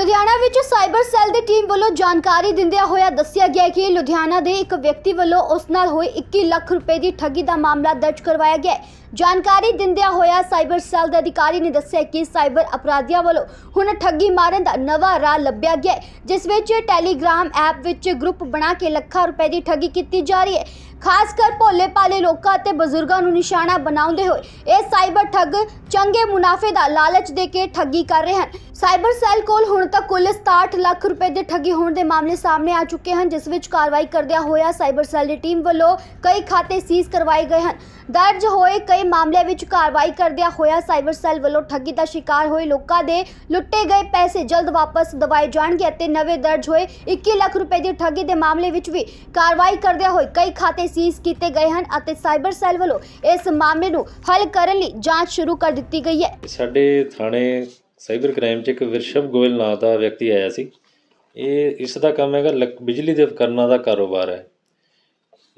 ਲੁਧਿਆਣਾ ਵਿੱਚ cyber cell ਦੀ team ਵੱਲੋਂ ਜਾਣਕਾਰੀ ਦਿੰਦਿਆਂ ਹੋਇਆ ਦੱਸਿਆ ਗਿਆ ਕਿ ਲੁਧਿਆਣਾ ਦੇ ਇੱਕ ਵਿਅਕਤੀ ਵੱਲੋਂ ਉਸ ਨਾਲ ਹੋਈ 21 ਲੱਖ ਰੁਪਏ ਦੀ ਠੱਗੀ ਦਾ ਮਾਮਲਾ ਦਰਜ ਕਰਵਾਇਆ ਗਿਆ ਹੈ। ਜਾਣਕਾਰੀ ਦਿੰਦਿਆਂ ਹੋਇਆ ਸਾਈਬਰ ਸੈੱਲ ਦੇ ਅਧਿਕਾਰੀ ਨੇ ਦੱਸਿਆ ਕਿ ਸਾਈਬਰ ਅਪਰਾਧੀਆਂ ਵੱਲੋਂ ਹੁਣ ਠੱਗੀ ਮਾਰਨ ਦਾ ਨਵਾਂ ਰਾਹ ਲੱਭਿਆ ਗਿਆ ਹੈ, ਜਿਸ ਵਿੱਚ ਟੈਲੀਗ੍ਰਾਮ ਐਪ ਵਿੱਚ ਗਰੁੱਪ ਬਣਾ ਕੇ ਲੱਖਾਂ ਰੁਪਏ ਦੀ ਠੱਗੀ ਕੀਤੀ ਜਾ ਰਹੀ ਹੈ। ਖਾਸ ਕਰ ਭੋਲੇ ਭਾਲੇ ਲੋਕਾਂ ਅਤੇ ਬਜ਼ੁਰਗਾਂ ਨੂੰ ਨਿਸ਼ਾਨਾ ਬਣਾਉਂਦੇ ਹੋਏ ਇਹ ਸਾਈਬਰ ਠੱਗ ਚੰਗੇ ਮੁਨਾਫੇ ਦਾ ਲਾਲਚ ਦੇ ਕੇ ਠੱਗੀ ਕਰ ਰਹੇ ਹਨ। ਸਾਈਬਰ ਸੈੱਲ ਕੋਲ ਹੁਣ ਤੱਕ ਕੁੱਲ 67 ਲੱਖ ਰੁਪਏ ਦੇ ਠੱਗੀ ਹੋਣ ਦੇ ਮਾਮਲੇ ਸਾਹਮਣੇ ਆ ਚੁੱਕੇ ਹਨ ਜਿਸ ਵਿੱਚ ਕਾਰਵਾਈ ਕਰਦਿਆਂ ਹੋਇਆ ਸਾਈਬਰ ਸੈੱਲ ਦੀ ਟੀਮ ਵੱਲੋਂ ਕਈ ਖਾਤੇ ਸੀਜ਼ ਕਰਵਾਏ ਗਏ ਹਨ। ਦਰਜ ਹੋਏ ਕਈ ਮਾਮਲਿਆਂ ਵਿੱਚ ਕਾਰਵਾਈ ਕਰਦਿਆਂ ਹੋਇਆ ਸਾਈਬਰ ਸੈੱਲ ਵੱਲੋਂ ਠੱਗੀ ਦਾ ਸ਼ਿਕਾਰ ਹੋਏ ਲੋਕਾਂ ਦੇ ਲੁੱਟੇ ਗਏ ਪੈਸੇ ਜਲਦ ਵਾਪਸ ਦਿਵਾਏ ਜਾਣਗੇ ਅਤੇ ਨਵੇਂ ਦਰਜ ਹੋਏ 21 ਲੱਖ ਰੁਪਏ ਦੀ ਠੱਗੀ ਦੇ ਮਾਮਲੇ ਵਿੱਚ ਵੀ ਕਾਰਵਾਈ ਕਰਦਿਆਂ ਹੋਏ ਕਈ ਖਾਤੇ ਸੀਜ਼ ਕੀਤੇ ਗਏ ਹਨ ਅਤੇ ਸਾਈਬਰ ਸੈੱਲ ਵੱਲੋਂ ਇਸ ਮਾਮਲੇ ਨੂੰ ਹੱਲ ਕਰਨ ਲਈ ਜਾਂਚ ਸ਼ੁਰੂ ਕਰ ਦਿੱਤੀ ਗਈ ਹੈ। ਸਾਡੇ ਥਾਣੇ ਸਾਈਬਰ ਕ੍ਰਾਈਮ 'ਚ ਇੱਕ ਵਿਰਸ਼ਵ ਗੋਇਲ ਨਾਂ ਦਾ ਵਿਅਕਤੀ ਆਇਆ ਸੀ। ਇਹ, ਇਸ ਦਾ ਕੰਮ ਹੈਗਾ ਲੱਕ- ਬਿਜਲੀ ਦੇ ਉਪਕਰਨਾਂ ਦਾ ਕਾਰੋਬਾਰ ਹੈ।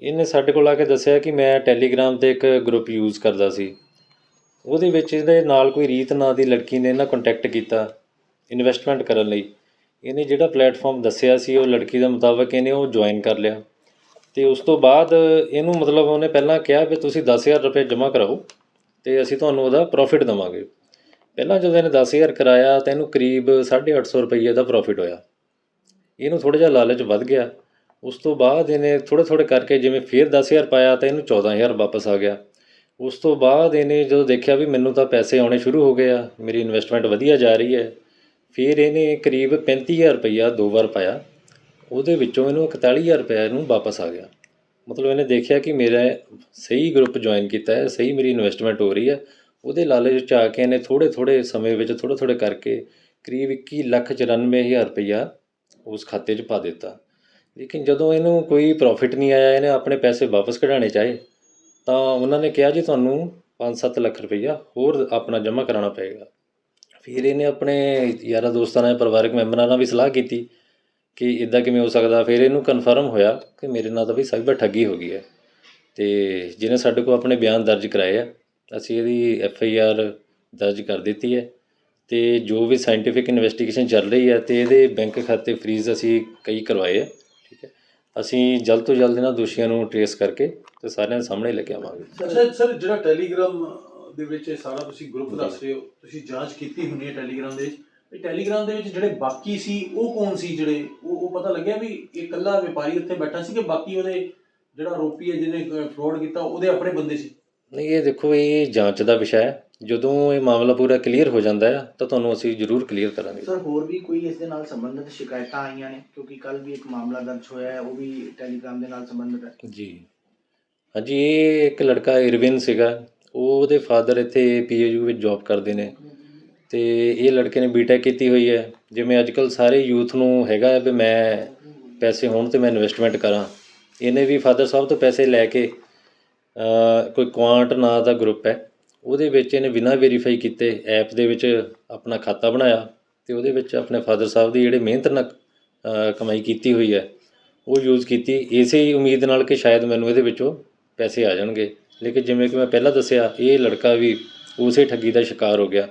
ਇਹਨੇ ਸਾਡੇ ਕੋਲ ਆ ਕੇ ਦੱਸਿਆ ਕਿ ਮੈਂ ਟੈਲੀਗ੍ਰਾਮ ਤੇ ਇੱਕ ਗਰੁੱਪ ਯੂਜ਼ ਕਰਦਾ ਸੀ। ਉਹਦੇ ਵਿੱਚ ਇਹਦੇ ਨਾਲ ਕੋਈ ਰੀਤ ਨਾਂ ਦੀ ਲੜਕੀ ਨੇ ਇਹਨਾਂ ਕੰਟੈਕਟ ਕੀਤਾ ਇਨਵੈਸਟਮੈਂਟ ਕਰਨ ਲਈ। ਇਹਨੇ ਜਿਹੜਾ ਪਲੇਟਫਾਰਮ ਦੱਸਿਆ ਸੀ, ਉਹ ਲੜਕੀ ਦੇ ਮੁਤਾਬਕ ਇਹਨੇ ਉਹ ਜੁਆਇਨ ਕਰ ਲਿਆ। ਤੇ ਉਸ ਤੋਂ ਬਾਅਦ ਇਹਨੂੰ ਮਤਲਬ ਉਹਨੇ ਪਹਿਲਾਂ ਕਿਹਾ ਵੀ ਤੁਸੀਂ 10000 ਰੁਪਏ ਜਮ੍ਹਾਂ ਕਰਾਓ ਤੇ ਅਸੀਂ ਤੁਹਾਨੂੰ ਉਹਦਾ ਪ੍ਰੋਫਿਟ ਦੇਵਾਂਗੇ। ਪਹਿਲਾਂ ਜਦੋਂ ਇਹਨੇ 10000 ਕਰਾਇਆ ਤਾਂ ਇਹਨੂੰ ਕਰੀਬ 850 ਰੁਪਏ ਦਾ ਪ੍ਰੋਫਿਟ ਹੋਇਆ। ਇਹਨੂੰ ਥੋੜਾ ਜਿਹਾ ਲਾਲਚ ਵੱਧ ਗਿਆ। ਉਸ ਤੋਂ ਬਾਅਦ ਇਹਨੇ ਥੋੜ੍ਹੇ ਥੋੜ੍ਹੇ ਕਰਕੇ ਜਿਵੇਂ ਫਿਰ 10000 ਪਾਇਆ ਤਾਂ ਇਹਨੂੰ 14000 ਵਾਪਸ ਆ ਗਿਆ। ਉਸ ਤੋਂ ਬਾਅਦ ਇਹਨੇ ਜਦੋਂ ਦੇਖਿਆ ਵੀ ਮੈਨੂੰ ਤਾਂ ਪੈਸੇ ਆਉਣੇ ਸ਼ੁਰੂ ਹੋ ਗਏ ਆ, ਮੇਰੀ ਇਨਵੈਸਟਮੈਂਟ ਵਧੀਆ ਜਾ ਰਹੀ ਹੈ, ਫਿਰ ਇਹਨੇ ਕਰੀਬ 35000 ਰੁਪਈਆ ਦੋ ਵਾਰ ਪਾਇਆ। ਉਹਦੇ ਵਿੱਚੋਂ ਇਹਨੂੰ 41000 ਰੁਪਇਆ ਇਹਨੂੰ ਵਾਪਸ ਆ ਗਿਆ। ਮਤਲਬ ਇਹਨੇ ਦੇਖਿਆ ਕਿ ਮੇਰਾ ਸਹੀ ਗਰੁੱਪ ਜੁਆਇਨ ਕੀਤਾ ਹੈ, ਸਹੀ ਮੇਰੀ ਇਨਵੈਸਟਮੈਂਟ ਹੋ ਰਹੀ ਹੈ। ਉਹਦੇ ਲਾਲਚ 'ਚ ਆ ਕੇ ਇਹਨੇ ਥੋੜ੍ਹੇ ਥੋੜ੍ਹੇ ਸਮੇਂ ਵਿੱਚ ਥੋੜ੍ਹੇ ਥੋੜ੍ਹੇ ਕਰਕੇ ਕਰੀਬ 21 ਲੱਖ 94000 ਰੁਪਈਆ ਉਸ ਖਾਤੇ 'ਚ ਪਾ ਦਿੱਤਾ। ਲੇਕਿਨ ਜਦੋਂ ਇਹਨੂੰ ਕੋਈ ਪ੍ਰੋਫਿਟ ਨਹੀਂ ਆਇਆ, ਇਹਨੇ ਆਪਣੇ ਪੈਸੇ ਵਾਪਸ ਕਢਾਉਣੇ ਚਾਹੇ, ਤਾਂ ਉਹਨਾਂ ਨੇ ਕਿਹਾ ਜੀ ਤੁਹਾਨੂੰ 5-7 ਲੱਖ ਰੁਪਈਆ ਹੋਰ ਆਪਣਾ ਜਮ੍ਹਾਂ ਕਰਾਉਣਾ ਪਏਗਾ। ਫਿਰ ਇਹਨੇ ਆਪਣੇ ਯਾਰਾਂ ਦੋਸਤਾਂ ਨਾਲ, ਪਰਿਵਾਰਕ ਮੈਂਬਰਾਂ ਨਾਲ ਵੀ ਸਲਾਹ ਕੀਤੀ ਕਿ ਇਦਾਂ ਕਿਵੇਂ ਹੋ ਸਕਦਾ। ਫਿਰ ਇਹਨੂੰ ਕਨਫਰਮ ਹੋਇਆ ਕਿ ਮੇਰੇ ਨਾਲ ਤਾਂ ਵੀ ਸਾਈਬਰ ਠੱਗੀ ਹੋ ਗਈ ਹੈ ਤੇ ਜਿਹਨੇ ਸਾਡੇ ਕੋਲ ਆਪਣੇ ਬਿਆਨ ਦਰਜ ਕਰਾਏ ਆ, ਅਸੀਂ ਇਹਦੀ ਐਫ ਆਈ ਆਰ ਦਰਜ ਕਰ ਦਿੱਤੀ ਹੈ ਤੇ ਜੋ ਵੀ ਸਾਇੰਟੀਫਿਕ ਇਨਵੈਸਟੀਗੇਸ਼ਨ ਚੱਲ ਰਹੀ ਹੈ ਤੇ ਇਹਦੇ ਬੈਂਕ ਖਾਤੇ ਫਰੀਜ਼ ਅਸੀਂ ਕਈ ਕਰਵਾਏ ਆ। ਅਸੀਂ ਜਲਦ ਤੋਂ ਜਲਦ ਇਹਨਾਂ ਦੋਸ਼ੀਆਂ ਨੂੰ ਟ੍ਰੇਸ ਕਰਕੇ ਤੇ ਸਾਰਿਆਂ ਦੇ ਸਾਹਮਣੇ ਲੈ ਕੇ ਆਵਾਂਗੇ। ਅੱਛਾ ਸਰ ਜਿਹੜਾ ਟੈਲੀਗ੍ਰਾਮ ਦੇ ਵਿੱਚ ਇਹ ਸਾਰਾ ਤੁਸੀਂ ਗਰੁੱਪ ਦੱਸ ਰਹੇ ਹੋ ਤੁਸੀਂ ਜਾਂਚ ਕੀਤੀ ਹੋਣੀ ਹੈ ਟੈਲੀਗ੍ਰਾਮ ਦੇ ਵਿੱਚ? ਇਹ ਟੈਲੀਗ੍ਰਾਮ ਦੇ ਵਿੱਚ ਜਿਹੜੇ ਬਾਕੀ ਸੀ ਉਹ ਕੌਣ ਸੀ ਜਿਹੜੇ? ਉਹ ਉਹ ਪਤਾ ਲੱਗਿਆ ਵੀ ਇਹ ਇਕੱਲਾ ਵਪਾਰੀ ਉੱਥੇ ਬੈਠਾ ਸੀ ਕਿ ਬਾਕੀ ਉਹਦੇ ਜਿਹੜਾ ਆਰੋਪੀ ਹੈ ਜਿਹਨੇ ਫਰਾਡ ਕੀਤਾ ਉਹਦੇ ਆਪਣੇ ਬੰਦੇ ਸੀ? ਨਹੀਂ ਇਹ ਦੇਖੋ ਇਹ ਜਾਂਚ ਦਾ ਵਿਸ਼ਾ ਹੈ। ਜਦੋਂ ਇਹ ਮਾਮਲਾ ਪੂਰਾ ਕਲੀਅਰ ਹੋ ਜਾਂਦਾ ਹੈ ਤਾਂ ਤੁਹਾਨੂੰ ਅਸੀਂ ਜ਼ਰੂਰ ਕਲੀਅਰ ਕਰਾਂਗੇ। ਸਰ ਹੋਰ ਵੀ ਕੋਈ ਇਸ ਦੇ ਨਾਲ ਸੰਬੰਧਿਤ ਸ਼ਿਕਾਇਤਾਂ ਆਈਆਂ ਨੇ? ਕਿਉਂਕਿ ਕੱਲ ਵੀ ਇੱਕ ਮਾਮਲਾ ਦਰਜ ਹੋਇਆ ਹੈ ਉਹ ਵੀ ਟੈਲੀਗ੍ਰਾਮ ਦੇ ਨਾਲ ਸੰਬੰਧਿਤ ਹੈ। ਜੀ। ਹਾਂਜੀ ਇਹ ਇੱਕ ਲੜਕਾ ਇਰਵਿਨ ਸੀਗਾ। ਉਹ ਉਹਦੇ ਫਾਦਰ ਇੱਥੇ ਪੀਏਯੂ ਵਿੱਚ ਜੌਬ ਕਰਦੇ ਨੇ। ਤੇ ਇਹ ਲੜਕੇ ਨੇ ਬੀਟੈਕ ਕੀਤੀ ਹੋਈ ਹੈ। ਜਿਵੇਂ ਅੱਜਕੱਲ ਸਾਰੇ ਯੂਥ ਨੂੰ ਹੈਗਾ ਵੀ ਮੈਂ ਪੈਸੇ ਹੋਣ ਤੇ ਮੈਂ ਇਨਵੈਸਟਮੈਂਟ ਕਰਾਂ। ਇਹਨੇ ਵੀ ਫਾਦਰ ਸਾਹਿਬ ਤੋਂ ਪੈਸੇ ਲੈ ਕੇ ਕੋਈ ਕੁਆਂਟ ਨਾਂ ਦਾ ਗਰੁੱਪ ਹੈ। ਉਹਦੇ ਵਿੱਚ ਇਹਨੇ ਬਿਨਾਂ ਵੈਰੀਫਾਈ ਕੀਤੇ ਐਪ ਦੇ ਵਿੱਚ ਆਪਣਾ ਖਾਤਾ ਬਣਾਇਆ ਅਤੇ ਉਹਦੇ ਵਿੱਚ ਆਪਣੇ ਫਾਦਰ ਸਾਹਿਬ ਦੀ ਜਿਹੜੇ ਮਿਹਨਤ ਨਾਲ ਕਮਾਈ ਕੀਤੀ ਹੋਈ ਹੈ, ਉਹ ਯੂਜ਼ ਕੀਤੀ। ਇਸੇ ਹੀ ਉਮੀਦ ਨਾਲ ਕਿ ਸ਼ਾਇਦ ਮੈਨੂੰ ਇਹਦੇ ਵਿੱਚੋਂ ਪੈਸੇ ਆ ਜਾਣਗੇ। ਲੇਕਿਨ ਜਿਵੇਂ ਕਿ ਮੈਂ ਪਹਿਲਾਂ ਦੱਸਿਆ, ਇਹ ਲੜਕਾ ਵੀ ਉਸੇ ਠੱਗੀ ਦਾ ਸ਼ਿਕਾਰ ਹੋ ਗਿਆ।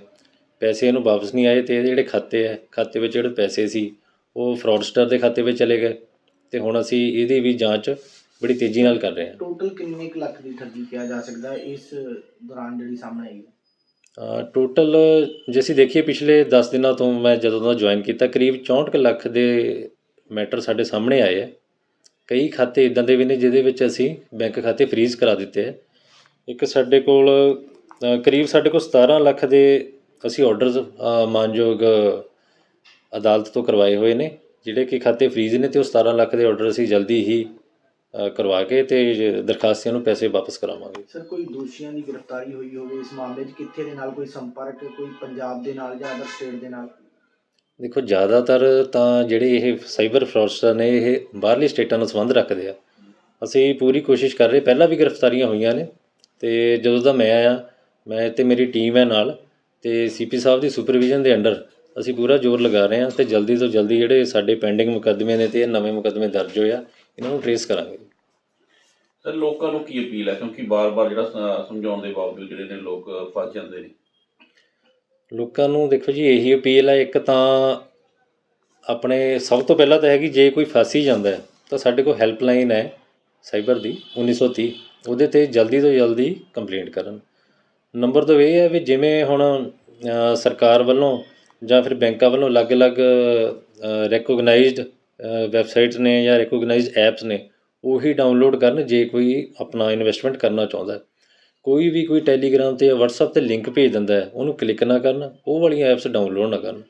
ਪੈਸੇ ਇਹਨੂੰ ਵਾਪਸ ਨਹੀਂ ਆਏ ਤੇ ਇਹਦੇ ਜਿਹੜੇ ਖਾਤੇ ਹੈ, ਖਾਤੇ ਵਿੱਚ ਜਿਹੜੇ ਪੈਸੇ ਸੀ, ਉਹ ਫਰਾਡਸਟਰ ਦੇ ਖਾਤੇ ਵਿੱਚ ਚਲੇ ਗਏ। ਤੇ ਹੁਣ ਅਸੀਂ ਇਹਦੀ ਵੀ ਜਾਂਚ ਬੜੀ ਤੇਜ਼ੀ ਨਾਲ ਕਰ ਰਹੇ ਹਾਂ ਟੋਟਲ ਕਿੰਨੇ ਕੁ ਲੱਖ ਦੀ ਠੱਗੀ ਕਿਹਾ ਜਾ ਸਕਦਾ ਹੈ ਇਸ ਦੌਰਾਨ ਜਿਹੜੀ ਸਾਹਮਣੇ ਆਈ ਹੈ? ਟੋਟਲ ਜੇ ਅਸੀਂ ਦੇਖੀਏ ਪਿਛਲੇ 10 ਦਿਨਾਂ ਤੋਂ ਮੈਂ ਜਦੋਂ ਦਾ ਜੁਆਇਨ ਕੀਤਾ ਕਰੀਬ 64 ਕੁ ਲੱਖ ਦੇ ਮੈਟਰ ਸਾਡੇ ਸਾਹਮਣੇ ਆਏ ਹੈ ਕਈ ਖਾਤੇ ਇਦਾਂ ਦੇ ਵੀ ਨੇ ਜਿਹਦੇ ਵਿੱਚ ਅਸੀਂ ਬੈਂਕ ਖਾਤੇ ਫ੍ਰੀਜ਼ ਕਰਾ ਦਿੱਤੇ ਹੈ ਇੱਕ ਸਾਡੇ ਕੋਲ ਅ, ਕਰੀਬ ਸਾਡੇ ਕੋਲ 17 ਲੱਖ ਦੇ ਅਸੀਂ ਆਰਡਰਸ ਮਾਨਯੋਗ ਅਦਾਲਤ ਤੋਂ ਕਰਵਾਏ ਹੋਏ ਨੇ। ਜਿਹੜੇ ਕਿ ਖਾਤੇ ਫ੍ਰੀਜ਼ ਨੇ ਤੇ ਉਹ 17 ਲੱਖ ਦੇ ਆਰਡਰ ਅਸੀਂ ਜਲਦੀ ਹੀ ਕਰਵਾ ਕੇ ਤੇ ਦਰਖਾਸਤੀਆਂ ਨੂੰ ਪੈਸੇ ਵਾਪਸ ਕਰਾਵਾਂਗੇ। ਸਰ ਕੋਈ ਦੋਸ਼ੀਆਂ ਦੀ ਗ੍ਰਿਫਤਾਰੀ ਹੋਈ ਹੋਵੇ ਇਸ ਮਾਮਲੇ 'ਚ ਕਿੱਥੇ ਦੇ ਨਾਲ ਕੋਈ ਸੰਪਰਕ ਕੋਈ ਪੰਜਾਬ ਦੇ ਨਾਲ ਜਾਂ ਅਦਰ ਸਟੇਟ ਦੇ ਨਾਲ? ਦੇਖੋ ਜ਼ਿਆਦਾਤਰ ਤਾਂ ਜਿਹੜੇ ਇਹ ਸਾਈਬਰ ਫਰਾਡਸਟਰ ਨੇ ਇਹ ਬਾਹਰਲੀ ਸਟੇਟਾਂ ਨਾਲ ਸੰਬੰਧ ਰੱਖਦੇ ਆ। ਅਸੀਂ ਪੂਰੀ ਕੋਸ਼ਿਸ਼ ਕਰ ਰਹੇ ਪਹਿਲਾਂ ਵੀ ਗ੍ਰਿਫਤਾਰੀਆਂ ਹੋਈਆਂ ਨੇ ਤੇ ਜਦੋਂ ਦਾ ਮੈਂ ਆਇਆ ਮੈਂ ਤੇ ਮੇਰੀ ਟੀਮ ਹੈ ਨਾਲ ਤੇ ਸੀਪੀ ਸਾਹਿਬ ਦੀ ਸੁਪਰਵਿਜ਼ਨ ਦੇ ਅੰਡਰ ਅਸੀਂ ਪੂਰਾ ਜ਼ੋਰ ਲਗਾ ਰਹੇ ਹਾਂ ਤੇ ਜਲਦੀ ਤੋਂ ਜਲਦੀ ਜਿਹੜੇ ਸਾਡੇ ਪੈਂਡਿੰਗ ਮੁਕੱਦਮੇ ਨੇ ਤੇ ਇਹ ਨਵੇਂ ਮੁਕੱਦਮੇ ਦਰਜ ਹੋਏ ਆ ਇਹਨਾਂ ਨੂੰ ਟਰੇਸ ਕਰਾਂਗੇ ਸਰ ਲੋਕਾਂ ਨੂੰ ਕੀ ਅਪੀਲ ਹੈ? ਕਿਉਂਕਿ ਬਾਰ-ਬਾਰ ਜਿਹੜਾ ਸ- ਸਮਝਾਉਣ ਦੇ ਬਾਵਜੂਦ ਜਿਹੜੇ ਨੇ ਲੋਕ ਫਸ ਜਾਂਦੇ ਨੇ। ਲੋਕਾਂ ਨੂੰ ਦੇਖੋ ਜੀ ਇਹੀ ਅਪੀਲ ਹੈ ਇੱਕ ਤਾਂ ਆਪਣੇ ਸਭ ਤੋਂ ਪਹਿਲਾਂ ਤਾਂ ਹੈਗੀ ਜੇ ਕੋਈ ਫਸ ਹੀ ਜਾਂਦਾ ਹੈ, ਤਾਂ ਸਾਡੇ ਕੋਲ ਹੈਲਪਲਾਈਨ ਹੈ ਸਾਈਬਰ ਦੀ 1930 ਉਹਦੇ ਤੇ ਜਲਦੀ ਤੋਂ ਜਲਦੀ ਕੰਪਲੇਂਟ ਕਰਨ। ਨੰਬਰ ਦੋ ਇਹ ਹੈ ਵੀ ਜਿਵੇਂ ਹੁਣ ਅ, ਸਰਕਾਰ ਵੱਲੋਂ ਜਾਂ ਫਿਰ ਬੈਂਕਾਂ ਵੱਲੋਂ ਅਲੱਗ-ਅਲੱਗ ਰੈਕੋਗਨਾਈਜ਼ਡ ਵੈਬਸਾਈਟਸ ਨੇ ਜਾਂ ਰਿਕੋਗਨਾਈਜ਼ਡ ਐਪਸ ਨੇ, ਉਹੀ ਡਾਊਨਲੋਡ ਕਰਨ ਜੇ ਕੋਈ ਆਪਣਾ ਇਨਵੈਸਟਮੈਂਟ ਕਰਨਾ ਚਾਹੁੰਦਾ ਹੈ। ਕੋਈ ਵੀ ਕੋਈ ਟੈਲੀਗ੍ਰਾਮ ਤੇ ਜਾਂ WhatsApp ਤੇ ਲਿੰਕ ਭੇਜ ਦਿੰਦਾ ਹੈ, ਉਹਨੂੰ ਕਲਿੱਕ ਨਾ ਕਰਨ, ਉਹ ਵਾਲੀਆਂ ਐਪਸ ਡਾਊਨਲੋਡ ਨਾ ਕਰਨ।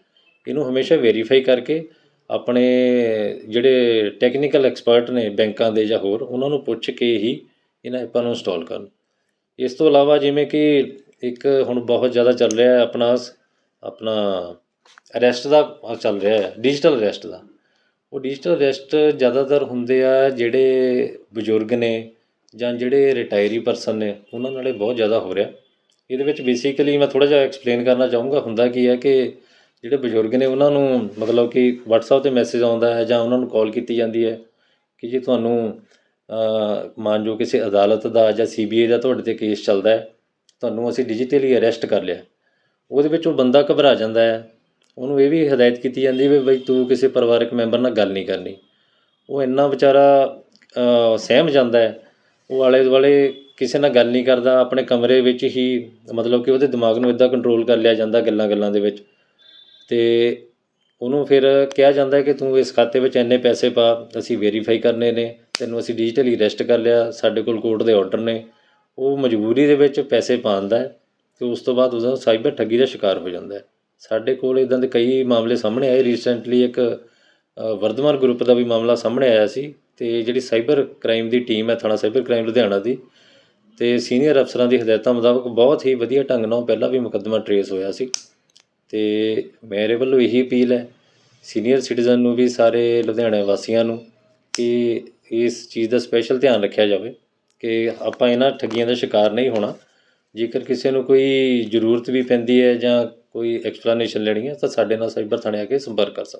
ਇਹਨੂੰ ਹਮੇਸ਼ਾ ਵੈਰੀਫਾਈ ਕਰਕੇ ਆਪਣੇ ਜਿਹੜੇ ਟੈਕਨੀਕਲ ਐਕਸਪਰਟ ਨੇ ਬੈਂਕਾਂ ਦੇ ਜਾਂ ਹੋਰ, ਉਹਨਾਂ ਨੂੰ ਪੁੱਛ ਕੇ ਹੀ ਇਹਨਾਂ ਐਪਾਂ ਨੂੰ ਇੰਸਟਾਲ ਕਰਨ। ਇਸ ਤੋਂ ਇਲਾਵਾ ਜਿਵੇਂ ਕਿ ਇੱਕ ਹੁਣ ਬਹੁਤ ਜ਼ਿਆਦਾ ਚੱਲ ਰਿਹਾ ਹੈ ਆਪਣਾ ਆਪਣਾ ਅਰੈਸਟ ਦਾ ਚੱਲ ਰਿਹਾ ਹੈ ਡਿਜੀਟਲ ਅਰੈਸਟ ਦਾ। ਉਹ ਡਿਜੀਟਲ ਅਰੈਸਟ ਜ਼ਿਆਦਾਤਰ ਹੁੰਦੇ ਆ ਜਿਹੜੇ ਬਜ਼ੁਰਗ ਨੇ ਜਾਂ ਜਿਹੜੇ ਰਿਟਾਇਰੀ ਪਰਸਨ ਨੇ, ਉਹਨਾਂ ਨਾਲੇ ਬਹੁਤ ਜ਼ਿਆਦਾ ਹੋ ਰਿਹਾ। ਇਹਦੇ ਵਿੱਚ ਬੇਸਿਕਲੀ ਮੈਂ ਥੋੜ੍ਹਾ ਜਿਹਾ ਐਕਸਪਲੇਨ ਕਰਨਾ ਚਾਹੂੰਗਾ। ਹੁੰਦਾ ਕੀ ਹੈ ਕਿ ਜਿਹੜੇ ਬਜ਼ੁਰਗ ਨੇ, ਉਹਨਾਂ ਨੂੰ ਮਤਲਬ ਕਿ WhatsApp ਤੇ ਮੈਸੇਜ ਆਉਂਦਾ ਹੈ ਜਾਂ ਉਹਨਾਂ ਨੂੰ ਕਾਲ ਕੀਤੀ ਜਾਂਦੀ ਹੈ ਕਿ ਜੀ ਤੁਹਾਨੂੰ ਮੰਨ ਜੋ ਕਿਸੇ ਅਦਾਲਤ ਦਾ ਜਾਂ CBI ਦਾ ਤੁਹਾਡੇ ਤੇ ਕੇਸ ਚੱਲਦਾ ਹੈ, ਤੁਹਾਨੂੰ ਅਸੀਂ ਡਿਜੀਟਲੀ ਅਰੈਸਟ ਕਰ ਲਿਆ। ਉਹਦੇ ਵਿੱਚ ਉਹ ਬੰਦਾ ਘਬਰਾ ਜਾਂਦਾ ਹੈ। ਉਹਨੂੰ ਇਹ ਵੀ ਹਦਾਇਤ ਕੀਤੀ ਜਾਂਦੀ ਵੀ ਬਈ ਤੂੰ ਕਿਸੇ ਪਰਿਵਾਰਕ ਮੈਂਬਰ ਨਾਲ ਗੱਲ ਨਹੀਂ ਕਰਨੀ। ਉਹ ਇੰਨਾ ਵਿਚਾਰਾ ਸਹਿਮ ਜਾਂਦਾ ਹੈ। ਉਹ ਆਲੇ ਦੁਆਲੇ ਕਿਸੇ ਨਾਲ ਗੱਲ ਨਹੀਂ ਕਰਦਾ, ਆਪਣੇ ਕਮਰੇ ਵਿੱਚ ਹੀ ਮਤਲਬ ਕਿ ਉਹਦੇ ਦਿਮਾਗ ਨੂੰ ਇਦਾਂ ਕੰਟਰੋਲ ਕਰ ਲਿਆ ਜਾਂਦਾ ਗੱਲਾਂ ਗੱਲਾਂ ਦੇ ਵਿੱਚ। ਤੇ ਉਹਨੂੰ ਫਿਰ ਕਿਹਾ ਜਾਂਦਾ ਹੈ ਕਿ ਤੂੰ ਇਸ ਖਾਤੇ ਵਿੱਚ ਇੰਨੇ ਪੈਸੇ ਪਾ, ਅਸੀਂ ਵੈਰੀਫਾਈ ਕਰਨੇ ਨੇ, ਤੈਨੂੰ ਅਸੀਂ ਡਿਜੀਟਲੀ ਰੈਸਟ ਕਰ ਲਿਆ, ਸਾਡੇ ਕੋਲ ਕੋਰਟ ਦੇ ਆਰਡਰ ਨੇ। ਉਹ ਮਜਬੂਰੀ ਦੇ ਵਿੱਚ ਪੈਸੇ ਪਾਉਂਦਾ ਹੈ ਤੇ ਉਸ ਤੋਂ ਬਾਅਦ ਉਹਦਾ ਸਾਈਬਰ ਠੱਗੀ ਦਾ ਸ਼ਿਕਾਰ ਹੋ ਜਾਂਦਾ ਹੈ। ਸਾਡੇ ਕੋਲ ਇਦਾਂ ਦੇ ਕਈ ਮਾਮਲੇ ਸਾਹਮਣੇ ਆਏ। ਰੀਸੈਂਟਲੀ ਇੱਕ ਵਰਧਮਾਨ ਗਰੁੱਪ ਦਾ ਵੀ ਮਾਮਲਾ ਸਾਹਮਣੇ ਆਇਆ ਸੀ ਤੇ ਜਿਹੜੀ ਸਾਈਬਰ ਕ੍ਰਾਈਮ ਦੀ ਟੀਮ ਹੈ, ਥਾਣਾ ਸਾਈਬਰ ਕ੍ਰਾਈਮ ਲੁਧਿਆਣਾ ਦੀ, ਤੇ ਸੀਨੀਅਰ ਅਫਸਰਾਂ ਦੀ ਹਦਾਇਤਾਂ ਮੁਤਾਬਕ ਬਹੁਤ ਹੀ ਵਧੀਆ ਢੰਗ ਨਾਲ ਪਹਿਲਾਂ ਵੀ ਮੁਕੱਦਮਾ ਟਰੇਸ ਹੋਇਆ ਸੀ। ਤੇ ਮੇਰੇ ਵੱਲੋਂ ਇਹੀ ਅਪੀਲ ਹੈ ਸੀਨੀਅਰ ਸਿਟੀਜ਼ਨ ਨੂੰ ਵੀ ਸਾਰੇ ਲੁਧਿਆਣਾ ਵਾਸੀਆਂ ਨੂੰ ਕਿ ਇਸ ਚੀਜ਼ ਦਾ ਸਪੈਸ਼ਲ ਧਿਆਨ ਰੱਖਿਆ ਜਾਵੇ ਕਿ ਆਪਾਂ ਇਹਨਾਂ ਠੱਗੀਆਂ ਦਾ ਸ਼ਿਕਾਰ ਨਹੀਂ ਹੋਣਾ। ਜੇਕਰ ਕਿਸੇ ਨੂੰ ਕੋਈ ਜ਼ਰੂਰਤ ਵੀ ਪੈਂਦੀ ਹੈ ਜਾਂ ਕੋਈ ਐਕਸਪਲੇਨੇਸ਼ਨ ਲੈਣੀ ਹੈ ਤਾਂ ਸਾਡੇ ਨਾਲ ਸਾਈਬਰ ਥਾਣੇ ਆ ਕੇ ਸੰਪਰਕ ਕਰ ਸਕਦਾ